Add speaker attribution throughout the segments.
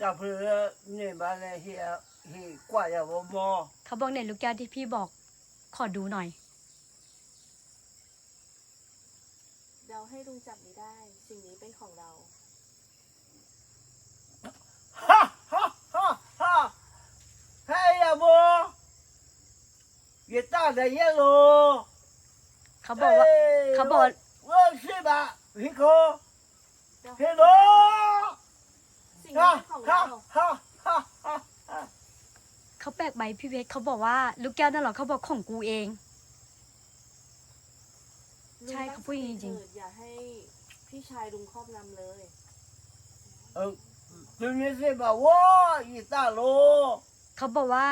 Speaker 1: จับเพื่อนี่มาเลยเฮียเฮียกว่าอย่าบ่มอ
Speaker 2: เขาบอกเนี่ยลูกแก้วที่พี่บอก ขอดูหน่อย
Speaker 3: เราให้ลุงจับนี้ได้ สิ่งนี้เป็นของเรา
Speaker 1: ฮ่าฮ่าฮ่าฮ่าเฮ้ยอย่าบ่อย่าตาได้เยอะโล
Speaker 2: เขาบอกว่าเขาบอก
Speaker 1: ว่าสิบะฮิโกเฮโล
Speaker 3: สิ่งนี้
Speaker 1: ฮ่า
Speaker 3: เป็นของ
Speaker 1: ฮ่า
Speaker 3: เรา
Speaker 1: ฮ่าฮ่าฮ่า
Speaker 2: เขาแปลกใบพี่เพชรเขาบอกว่าลูกแก้วนั่นเหรอเขาบอกของกูเอง
Speaker 3: ลุง
Speaker 2: ใช่เขาพูดจริงๆ
Speaker 3: เถิดอย่าให้พี่ชายลุงครอบงำเลย
Speaker 1: เออตัวนี้สิบะว้าอีตาโล
Speaker 2: เขาบอกว่า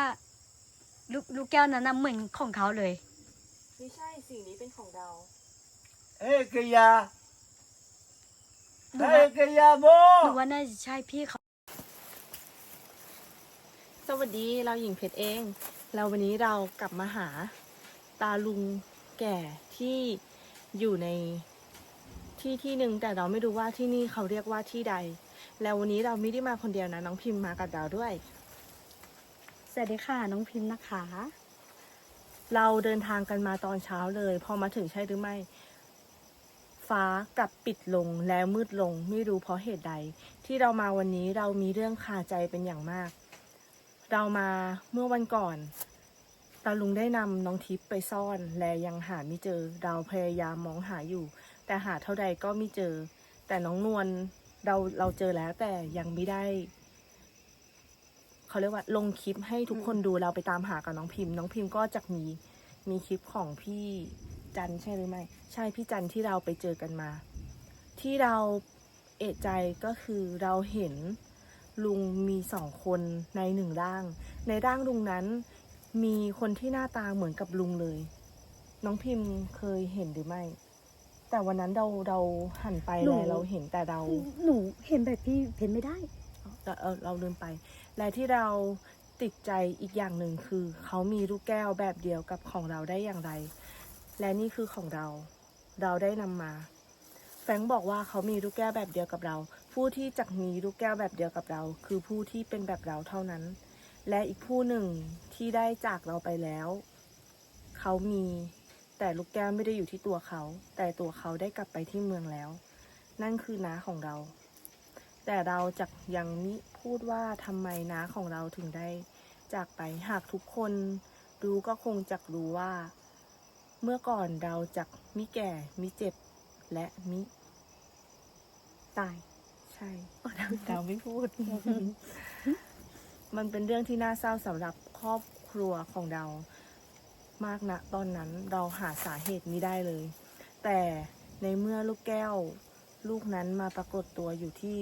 Speaker 2: ลูกลูกแก้วนั้นน่ะเหมือนของเขาเลย
Speaker 3: ไม่ใช่สิ่งนี้เป็นของเรา
Speaker 1: เฮ้ยกะยา
Speaker 2: หนู
Speaker 1: เฮ้ย
Speaker 2: ว่ากะ
Speaker 1: ยาบ่
Speaker 2: หนูว่าน่าจะใช่พี่เขา
Speaker 3: สวัสดีเราหญิงเพชรเอง แล้ววันนี้เรากลับมาหาตาลุงแก่ที่อยู่ในที่ที่หนึ่งแต่เราไม่รู้ว่าที่นี่เขาเรียกว่าที่ใด แล้ววันนี้เราไม่ได้มาคนเดียวนะน้องพิมพ์มากับเราด้วย
Speaker 2: สวัสดีค่ะน้องพิมพ์นะคะ
Speaker 3: เราเดินทางกันมาตอนเช้าเลย พอมาถึงใช่หรือไม่ ฟ้ากลับปิดลงแล้วมืดลงไม่รู้เพราะเหตุใด ที่เรามาวันนี้เรามีเรื่องคาใจเป็นอย่างมาก เรามาเมื่อวันก่อนตาลุงได้นำน้องทิพย์ไปซ่อน และยังหาไม่เจอ เราพยายามมองหาอยู่ แต่หาเท่าใดก็ไม่เจอ แต่น้องนวลเราเราเจอแล้วแต่ยังไม่ได้เขาเรียกว่า ลงคลิปให้ทุกคนดูเราไปตามหากับน้องพิมพ์ น้องพิมพ์ก็จะมีมีคลิปของพี่ จันใช่หรือไม่ ใช่พี่จันที่เราไปเจอกันมา ที่เราเอะใจก็คือเราเห็นลุงมีสองคนในหนึ่งร่าง ในร่างลุงนั้นมีคนที่หน้าตาเหมือนกับลุงเลย น้องพิมพ์เคยเห็นหรือไม่ แต่วันนั้นเราเราหันไป
Speaker 2: หนู
Speaker 3: แล้วเราเห็นแต่เรา
Speaker 2: หนูเห็นแบบพี่เพชรไม่ได้
Speaker 3: เราเออเราลืมไป และที่เราติดใจอีกอย่างหนึ่งคือ เขามีลูกแก้วแบบเดียวกับของเราได้อย่างไร และนี่คือของเรา เราได้นำมา แฟงบอกว่าเขามีลูกแก้วแบบเดียวกับเรา ผู้ที่จะมีลูกแก้วแบบเดียวกับเรา คือผู้ที่เป็นแบบเราเท่านั้น และอีกผู้หนึ่งที่ได้จากเราไปแล้ว เขามี แต่ลูกแก้วไม่ได้อยู่ที่ตัวเขา แต่ตัวเขาได้กลับไปที่เมืองแล้ว นั่นคือน้าของเรา แต่เราจะยังมิพูดว่าทำไมน้าของเราถึงได้จากไป หากทุกคนรู้ก็คงจะรู้ว่า เมื่อก่อนเราจะมิแก่ มิเจ็บ และมิ
Speaker 2: ตาย
Speaker 3: ใช่เราไม่พูด มันเป็นเรื่องที่น่าเศร้าสำหรับครอบครัวของเรา มากนะตอนนั้นเราหาสาเหตุไม่ได้เลย แต่ในเมื่อลูกแก้ว ลูกนั้นมาปรากฏตัวอยู่ที่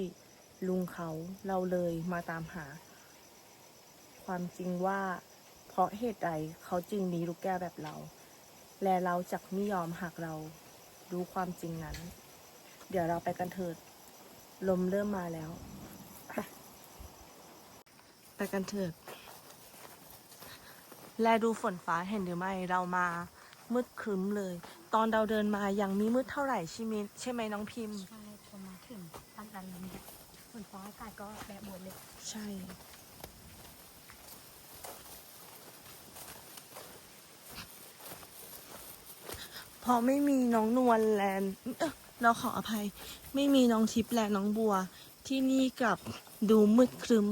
Speaker 3: ลุงเขาเราเลยมาตามหา ความจริงว่าเพราะเหตุใดเขาจึงมีลูกแก้วแบบเรา และเราจะไม่ยอมหากเรารู้ความจริงนั้น เดี๋ยวเราไปกันเถิด ลมเริ่มมาแล้ว ไปไปกันเถิด และดูฝนฟ้าเห็นหรือไม่เรามามืดครึ้มเลย ตอนเราเดินมายังมีมืดเท่าไหร่ใช่ไหมใช่ไหมน้องพิมพ์
Speaker 2: ใช่พอมาถึงตั้งแต่นี้ฝนฟ้าอากาศก็แบบหมดเลย
Speaker 3: ใช่ พอไม่มีน้องนวลแลนเอ้อเราขออภัย ไม่มีน้องทิพย์และน้องบัว ที่นี่กลับดูมืดครึ้ม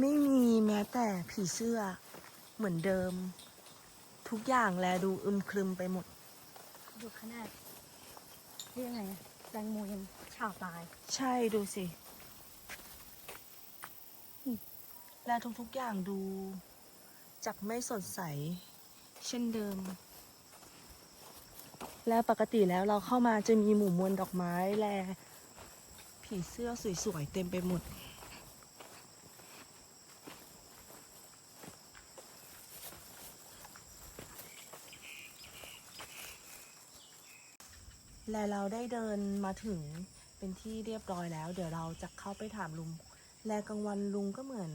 Speaker 3: ไม่มีแม้แต่ผีเสื้อ เหมือนเดิม ทุกอย่างแลดูอึมครึมไปหมด
Speaker 2: ดูขนาดเรียกไงอะแตงโมยังฉาบตาย
Speaker 3: ใช่ดูสิ และทุกๆอย่างดูจักไม่สดใส เช่นเดิม และปกติแล้วเราเข้ามาจะมีหมู่มวลดอกไม้และผีเสื้อสวยๆเต็มไปหมด และเราได้เดินมาถึงเป็นที่เรียบร้อยแล้ว เดี๋ยวเราจะเข้าไปถามลุง แลกลางวันลุงก็เหมือน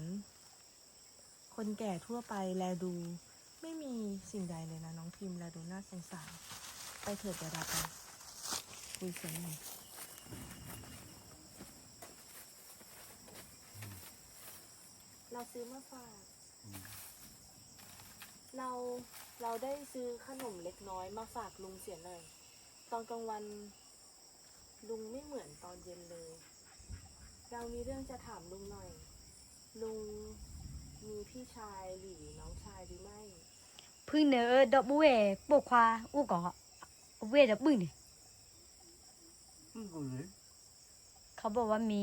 Speaker 3: คนแก่ทั่วไปแลดู ไม่มีสิ่งใดเลยนะน้องพิมพ์แลดูน่าสงสาร ไปเถิดเดี๋ยวเราไปคุยเสียงหน่อยซื้อมาฝาก เราเราได้ซื้อขนมเล็กน้อยมาฝากลุงเสียหน่อย ตอนกลางวันลุงไม่เหมือนตอนเย็นเลย เรามีเรื่องจะถามลุงหน่อย ลุงมีพี่ชายหรือน้องชายหรือไม่
Speaker 2: พึ่งเนอดอกบุเอปกควาอู้ก่อ เวดอกบึ้งเนี่ย
Speaker 1: มึงกูเลย
Speaker 2: เขาบอกว่ามี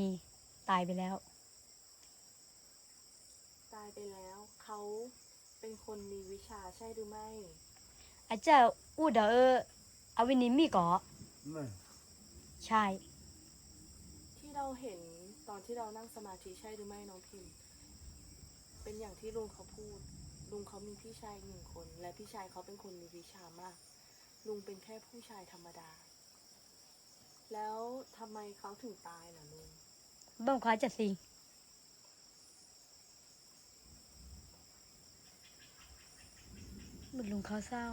Speaker 2: ตายไปแล้ว
Speaker 3: ตายไปแล้ว เขาเป็นคนมีวิชาใช่หรือไม่
Speaker 2: อาจจะอู้เดอเออเอาวินิมีก่อ
Speaker 1: ไม่
Speaker 2: ใช่
Speaker 3: ที่เราเห็นตอนที่เรานั่งสมาธิใช่หรือไม่น้องพิมพ์เป็นอย่างที่ลุงเขาพูดลุงเขามีพี่ชายหนึ่งคน และพี่ชายเขาเป็นคนมีวิชามาก ลุงเป็นแค่ผู้ชายธรรมดา แล้วทำไมเขาถึงตายล่ะลุง
Speaker 2: บ้างควาจะสิงเหมือนลุงเขาเศร้า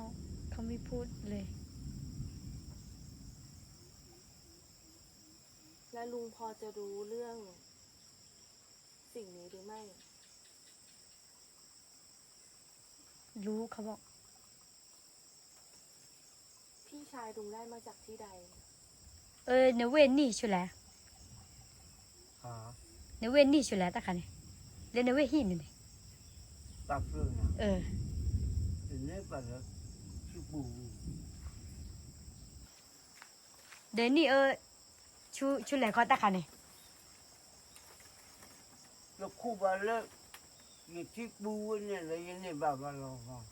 Speaker 2: เขาไม่พูดเลย
Speaker 3: และลุงพอจะรู้เรื่อง สิ่งนี้หรือไม่
Speaker 2: รู้เขาบอก
Speaker 3: พี่ ชายลุงได้มาจากที่ใด
Speaker 2: เออเนเวนี่ชุแล
Speaker 1: หา
Speaker 2: เนเวนี่ชุแลตะคันเนี่ยเล่นเนเวหินเนี่ย
Speaker 1: ตับเรื่องนะ
Speaker 2: เออ
Speaker 1: เดี๋ยวนี้ไปแล้วชื่อปู
Speaker 2: เดยวนี่เออชูชุแลเขาตะคันเนี่ย
Speaker 1: แล้วคู่บ้านแล้วยี่ที่ปูเนี่ยแล้วยังนี่บ้าบ้าเราฟัง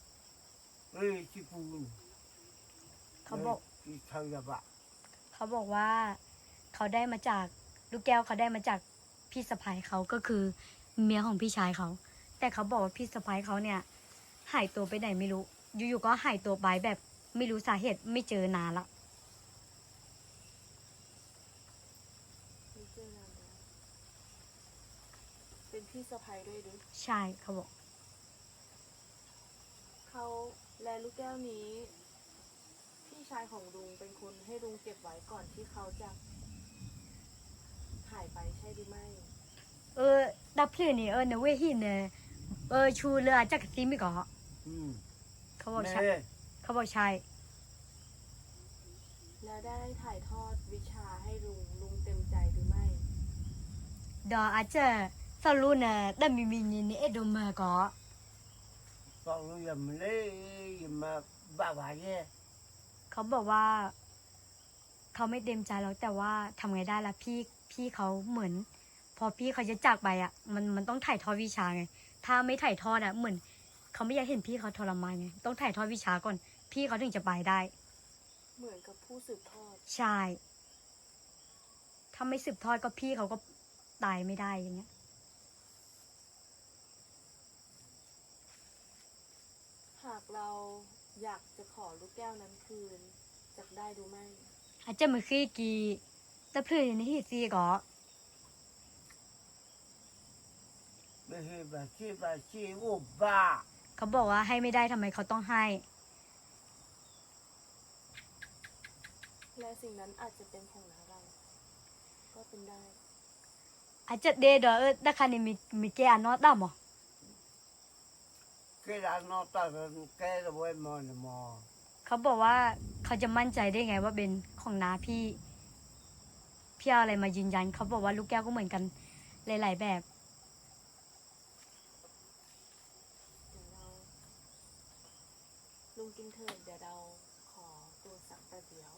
Speaker 1: เอ้ยที่ปู
Speaker 2: เขาบอก
Speaker 1: ที่ทางยาบะ
Speaker 2: เขาบอกว่าเขาได้มาจากลูกแก้วเขาได้มาจากพี่สะพ้ายเขาก็คือเมียของพี่ชายเขา แต่เขาบอกว่าพี่สะพ้ายเขาเนี่ย หายตัวไปไหนไม่รู้ อยู่ๆก็หายตัวไปแบบไม่รู้สาเหตุไม่เจอนานละ
Speaker 3: ไม่เจอนานแล้วเป็นพี่สะพ้ยด้วยหรือ
Speaker 2: ใช่เขาบอก
Speaker 3: เขาและลูกแก้วนี้พี่ ชายของลุงเป็นคนให้ลุงเก็บไว้ก่อนที่เขาจะหายไปใช่หรือไม่
Speaker 2: เออดับเพลิงนี่เออเนเวหินเนี่ยเออชูเรือจากซีมิก่อ
Speaker 1: อืม
Speaker 2: เขาบอกใช่
Speaker 1: แม่
Speaker 2: เขาบอกใช่
Speaker 3: แล้วได้ถ่ายทอดวิชาให้ลุงลุงเต็มใจหรือไม่
Speaker 2: ดออาจจะสรุปเนี่ยได้มีมีนี่นี่เอ็ดมาก่อ
Speaker 1: ฟังรู้ยังไม่ได้ยังมาบ้าบ้าแย่
Speaker 2: เขาบอกว่า เขาไม่เต็มใจหรอกแต่ว่าทำไงได้ล่ะพี่พี่เขาเหมือน พอพี่เขาจะจากไปอะ มันมันต้องถ่ายทอดวิชาไง ถ้าไม่ถ่ายทอดอะเหมือน เขาไม่อยากเห็นพี่เขาทรมานไงต้องถ่ายทอดวิชาก่อน พี่เขาถึงจะไปได้
Speaker 3: เหมือนกับผู้สืบทอด
Speaker 2: ใช่ถ้าไม่สืบทอดก็พี่เขาก็ตายไม่ได้อย่างเงี้ย
Speaker 3: หากเรา อยากจะขอลูกแก้วนั้นคืนจะได้หรือไม่
Speaker 2: อาจจะมือขี้กีแต่เพื่อนในที่ซีก็
Speaker 1: ไม่ใช่บ้าชีบ้าชีโอ้บ้า
Speaker 2: เขาบอกว่าให้ไม่ได้ทำไมเขาต้องให้
Speaker 3: และสิ่งนั้นอาจจะเป็นของน้าเรา ก็เป็นได้
Speaker 2: อาจจะเดดอเออแต่คันนี้มีมีแกอันนอตดามอ
Speaker 1: แค่ละนอตาแค่ละไว้มอนมอ
Speaker 2: เขาบอกว่าเขาจะมั่นใจได้ไงว่าเป็นของน้าพี่ พี่เอาอะไรมายืนยัน เขาบอกว่าลูกแก้วก็เหมือนกันหลาย ๆ แบบ
Speaker 3: เดี๋ยวเราลุงกินเถิดเดี๋ยวเราขอตัวสักประเดี๋ยว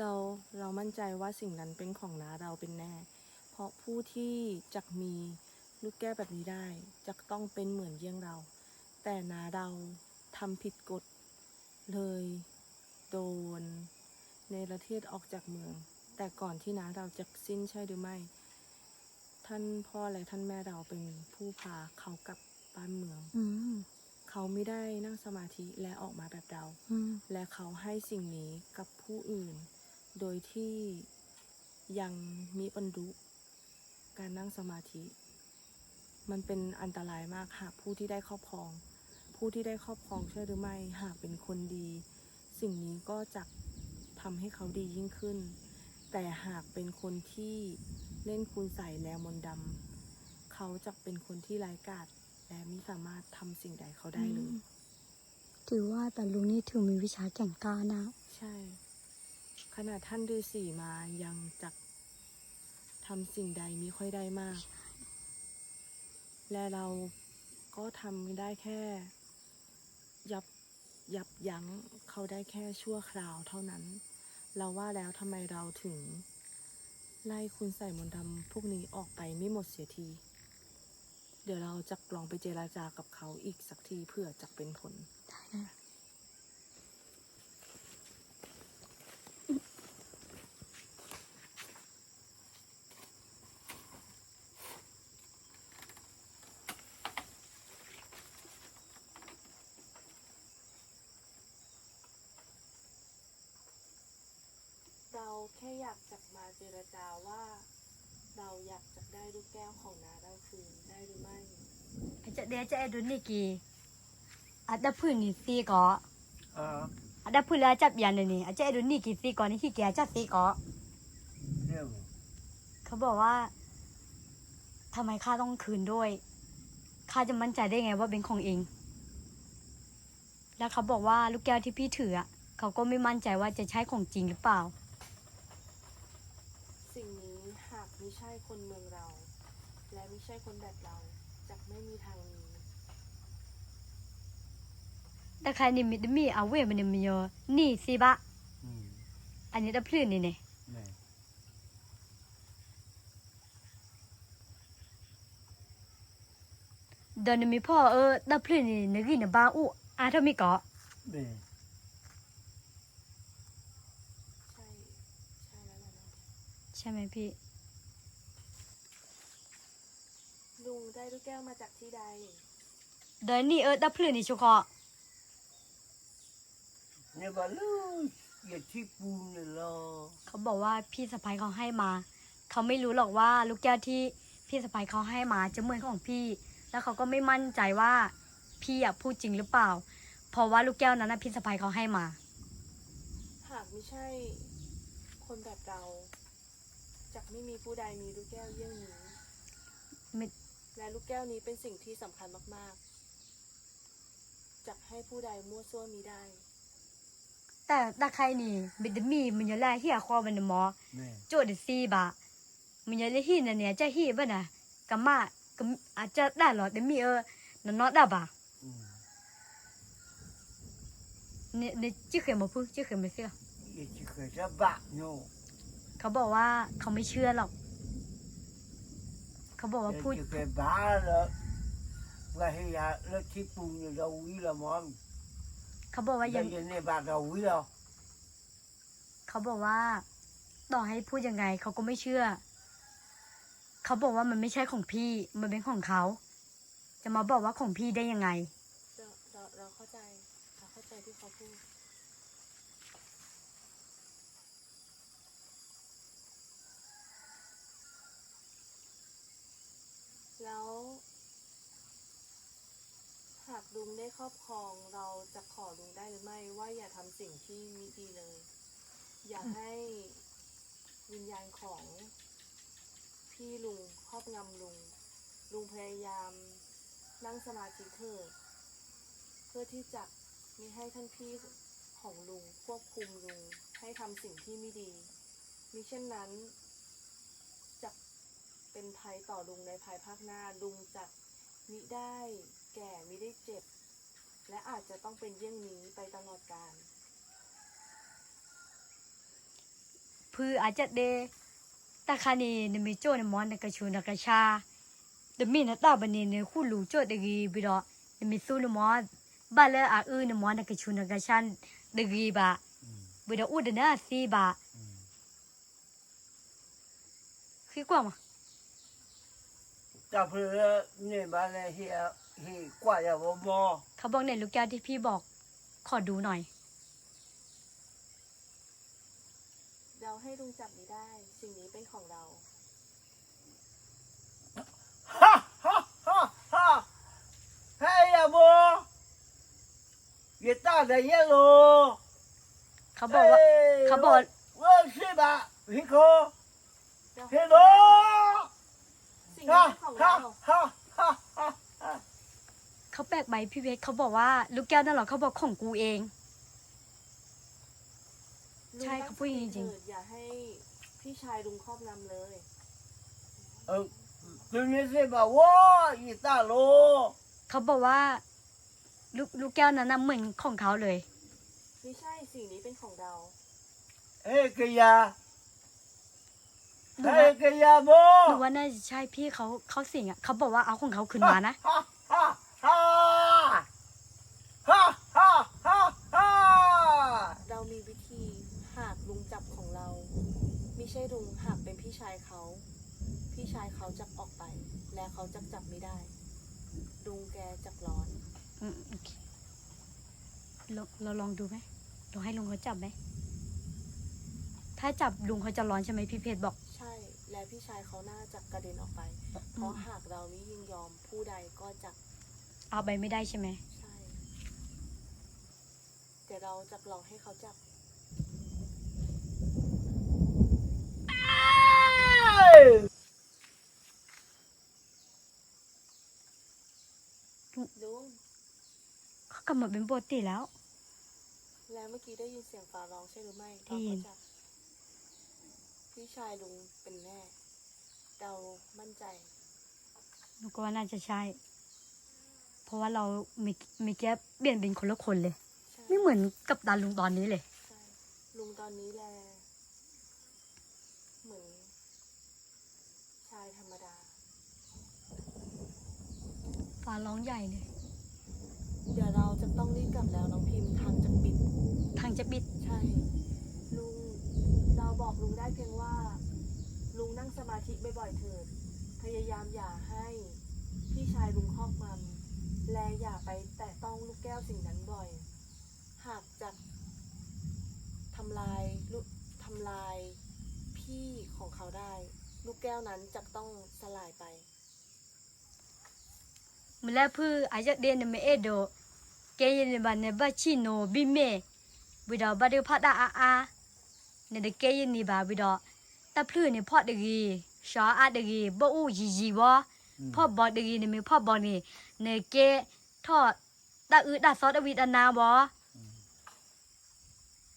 Speaker 3: เราเรามั่นใจว่าสิ่งนั้นเป็นของน้าเราเป็นแน่ เพราะผู้ที่จะมีลูกแก้วแบบนี้ได้จะต้องเป็นเหมือนเยี่ยงเรา แต่น้าเราทำผิดกฎเลย โดน ในประเทศออกจากเมือง แต่ก่อนที่น้าเราจะสิ้นใช่หรือไม่ ท่านพ่อและท่านแม่เราเป็นผู้พาเขากลับบ้านเมือง
Speaker 2: อืม
Speaker 3: เขาไม่ได้นั่งสมาธิและออกมาแบบเรา
Speaker 2: อืม
Speaker 3: และเขาให้สิ่งนี้กับผู้อื่น โดยที่ยังมีบรรลุการนั่งสมาธิ มันเป็นอันตรายมากหากผู้ที่ได้ครอบครอง ผู้ที่ได้ครอบครองใช่หรือไม่หากเป็นคนดี สิ่งนี้ก็จะทำให้เขาดียิ่งขึ้น แต่หากเป็นคนที่เล่นคุณใส่แนวมนต์ดำเขาจะเป็นคนที่ไร้ายกาจและไม่สามารถทำสิ่งใดเขาได้เลย
Speaker 2: ถือว่าแต่ลุงนี่ถือมีวิชาแก่งกล้านะ
Speaker 3: ใช่ ขนาดท่านฤาษีมายังจักทำสิ่งใดมิค่อยได้มาก และเราก็ทำได้แค่ ยับยับยั้งเขาได้แค่ชั่วคราวเท่านั้น เราว่าแล้วทำไมเราถึง ไล่คุณใส่มนต์ดำพวกนี้ออกไปไม่หมดเสียที เดี๋ยวเราจะลองไปเจราจากับเขาอีกสักทีเพื่อจะเป็นผลเราแค่อยากจะมาเจรจาว่า เราอยากจะได้ลูกแก้วของนาเราคืนได้หรือไม่
Speaker 2: อาจจะเดี๋ยวจะไอ้ดุนนี่กีอาจจะพื้นนี่ซีก็
Speaker 1: อ่า
Speaker 2: อาจจะพื้นแล้วจับยันเลยนี่อาจจะไอ้ดุนนี่กีซีก่อนนี่ขี้แกจับซีก็
Speaker 1: เรื่อง
Speaker 2: เขาบอกว่าทำไมข้าต้องคืนด้วยข้าจะมั่นใจได้ไงว่าเป็นของเอง แล้วเขาบอกว่าลูกแก้วที่พี่ถืออะเขาก็ไม่มั่นใจว่าจะใช่ของจริงหรือเปล่า
Speaker 3: สิ่งนี้หาก ไม่ใช่คนเมืองเรา และไม่ใช่คนแบบเราจะไม่มีทางมี
Speaker 2: แต่ใครนี่มีมีเอาเวมันนี่มีเยอะนี่สิบะ
Speaker 1: อืม
Speaker 2: อันนี้ได้พลื่นนี่เนี่ย
Speaker 1: เนี่ย
Speaker 2: เดินมีพ่อเออได้พลื่นนี่นึกอีนบ้าอุอาถ้ามีเกาะ
Speaker 1: เนี่ย
Speaker 3: ใช่ใช่แล้วล่ะนะ
Speaker 2: ใช่ไหมพี่
Speaker 3: ลุง ได้ลูกแก้วมาจากที่ใด
Speaker 2: เดินนี่เออได้พลื่นนี่ชุกอ
Speaker 1: เนี่ยบ้าลูกอย่าที่ปูนเลยเหรอ
Speaker 2: เขาบอกว่าพี่สะพ้ยเขาให้มา เขาไม่รู้หรอกว่าลูกแก้วที่พี่สะพ้ยเขาให้มาจะเหมือนของพี่ แล้วเขาก็ไม่มั่นใจว่าพี่อะพูดจริงหรือเปล่า เพราะว่าลูกแก้วนั้นนะพี่สะพ้ยเขาให้มา
Speaker 3: หากไม่ใช่ คนแบบเราจะไม่มีผู้ใดมีลูกแก้วเยี่ยงนี้
Speaker 2: ไม่
Speaker 3: และลูกแก้วนี้เป็นสิ่งที่สำคัญมากๆจะให้ผู้ใดมั่วซั่วมีได้
Speaker 2: แต่ตาใครนี่บิดมีมันจะแลเฮียคอมันหมอ
Speaker 1: เนี่ย
Speaker 2: โจดซีบะมันจะเลยฮีนั่นเนี่ยจะฮีบ่น่ะกะมาก็อาจจะได้หรอแต่มีเออนั่นเนาะได้บะ
Speaker 1: อืม
Speaker 2: เนี่ยเนี่ยชื่อเข็มบ่พูดชื่อเข็มไม่เชื่อ
Speaker 1: อย่าที่เคยจะบ้าโน่
Speaker 2: เขาบอกว่าเขาไม่เชื่อหรอก เขาบอกว่าพูด
Speaker 1: อย่าที่เคยบ้าเลยว่าให้ยาแล้วที่ปูนเราวิละมั้ง
Speaker 2: เขาบอกว่า
Speaker 1: ยั
Speaker 2: ยังง
Speaker 1: ยังในบ้านเราวิละ
Speaker 2: เขาบอกว่า ต่อให้พูดยังไงเขาก็ไม่เชื่อ เขาบอกว่ามันไม่ใช่ของพี่ มันเป็นของเขา จะมาบอกว่าของพี่ได้ยังไง
Speaker 3: เราเราเราเข้าใจ เราเข้าใจที่เขาพูด แล้วหากลุงได้ครอบครองเราจะขอลุงได้หรือไม่ว่าอย่าทำสิ่งที่ไมีดีเลย อย่าให้วิญญาณของพี่ลุงครอบงำลุง ลุงพยายามนั่งสมาธิเถิดเพื่อที่จะไม่ให้ท่านพี่ของลุงควบคุมลุงให้ทำสิ่งที่ไม่ดีมิเช่นนั้น เป็นภัยต่อลุงในภายภาคหน้าลุงจะมิได้แก่มิได้เจ็บ และอาจจะต้องเป็นเยี่ยงนี้ไปตลอดกาล
Speaker 2: พืออาจจะเดตาคานีนมีโจนมอนนกระชูนกระชาเดมีนตาบันนีนคู่ลูโจดกีบิดอนมีสู้นมอนบาเลอาอือนมอนนกระชูนกระชันดกีบะ
Speaker 1: อืม
Speaker 2: บิดออุดนะซีบะ
Speaker 1: อืม
Speaker 2: คือกว่ามา
Speaker 1: จะเพื่อเนี่ยมาเลยเฮียเฮียกว่าจะบ่บ่
Speaker 2: เขาบอกเนี่ยลูกแก้วที่พี่บอก ขอดูหน่อย
Speaker 3: เราให้ลุงจับนี้ได้ สิ่งนี้เป็นของเรา
Speaker 1: ฮ่าฮ่าฮ่าฮ่าเฮียบ่越大的越路，
Speaker 2: เขาบอกว่า เขาบอก
Speaker 1: 我是吧，
Speaker 3: 苹果，苹
Speaker 1: 果。
Speaker 3: เขา
Speaker 2: แปลกไหมพี่เพชรเขาบอกว่าลูกแก้วนั่นหรอเขาบอกของกูเอง ใช่เขาพูดอย่งจ
Speaker 3: ริง อย่าให้พี่ชายลุงครอบงำเลย
Speaker 1: เออลุงนี้สิบอกว่าอีตาโล
Speaker 2: เขาบอกว่า ลูกลูกแก้วนั้นเหมือนของเขาเลย
Speaker 3: ไม่ใช่สิ่งนี้เป็นของเรา
Speaker 1: เอ้
Speaker 2: ยกยา
Speaker 1: หนะ Hey,
Speaker 2: Kayabo! ดูว่าน่าจะใช่พี่เขาเขาสิงอะเขาบอกว่าเอาของเขาขึ้นมานะ
Speaker 3: เรามีวิธีหากลุงจับของเรา ไม่ใช่ลุงหากเป็นพี่ชายเขา พี่ชายเขาจะออกไป และเขาจะจับไม่ได้ลุงแกจักร้อน
Speaker 2: อืมโอเคเราลองดูไหมลองให้ลุงเขาจับไหม ถ้าจับลุงเขาจะร้อนใช่ไหมพี่เพชรบอก
Speaker 3: และพี่ชายเขาน่าจะกระเด็นออกไป เพราะหากเราไม่ยินยอมผู้ใดก็จะ
Speaker 2: เอาไปไม่ได้ใช่ไหม
Speaker 3: ใช่แต่เราจะลองให้เขาจับลุง
Speaker 2: เขากลับมาเป็นปกติแล้ว
Speaker 3: แล้วเมื่อกี้ได้ยินเสียงฟ้าร้องใช่หรือไม่
Speaker 2: ได้ยิน
Speaker 3: ตอเขาจับ พี่ชายลุงเป็นแน่เรามั่นใจ
Speaker 2: หนูก็ว่าน่าจะใช่ เพราะว่าเรามีมีแก้เปลี่ยนเป็นคนละคนเลย
Speaker 3: ใช่
Speaker 2: ไม่เหมือนกับตาลุงตอนนี้เลย
Speaker 3: ใช่ลุงตอนนี้แลเหมือน ชายธรรมดา
Speaker 2: ฟ้าร้องใหญ่เลย
Speaker 3: เดี๋ยวเราจะต้องรีบกลับแล้วน้องพิมพ์ทางจะปิด
Speaker 2: ทางจะบิด
Speaker 3: ใช่ลุงเรา บอกลุงได้เพียงว่า ลุงนั่งสมาธิบ่อยๆเถิด พยายามอย่าให้ พี่ชายลุงครอบงำและอย่าไปแตะต้องลูกแก้วสิ่งนั้นบ่อย หากจะทำลายลูกทำลายพี่ของเขาได้ ลูกแก้วนั้นจะต้องสลายไป
Speaker 2: มันแล้วพื่ออาจจะเดินไม่เอโดแกยันบันเนบัชิโนบิเมบิดาบัดเดพัดอาอา เนเดแกยันนี่บาบิดาตะพลื้เนี่ยพอดกีชาอาดกีบ่อู้ยีจีบ่พ่อบอดกีเนี่ยมีพ่อบอนี่เนเกทอดตะอือดาซอดอวิดานาบ่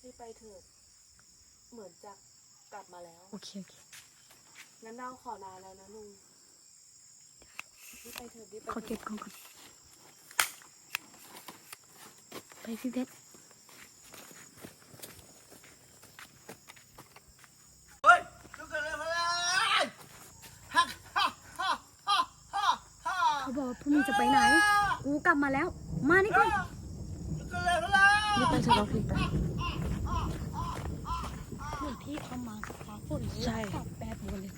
Speaker 3: รีบไปเถิดเหมือนจะกลับมาแล้ว
Speaker 2: โอเคโอเค
Speaker 3: งั้นเราขอลาแล้วนะลุงรีบไปเถิดรีบไป
Speaker 2: ขอ
Speaker 3: เถิ
Speaker 2: เก็บ
Speaker 3: ด
Speaker 2: ของก่อนไปพี่เพชร จะไปไหน กูกลับมาแล้ว มานี่ก่อน
Speaker 3: นี่เป็นชาวพิมพ์ไป
Speaker 2: เหมือนที่เขามาฟ้าฝน
Speaker 3: ใช่
Speaker 2: แปดบนเลย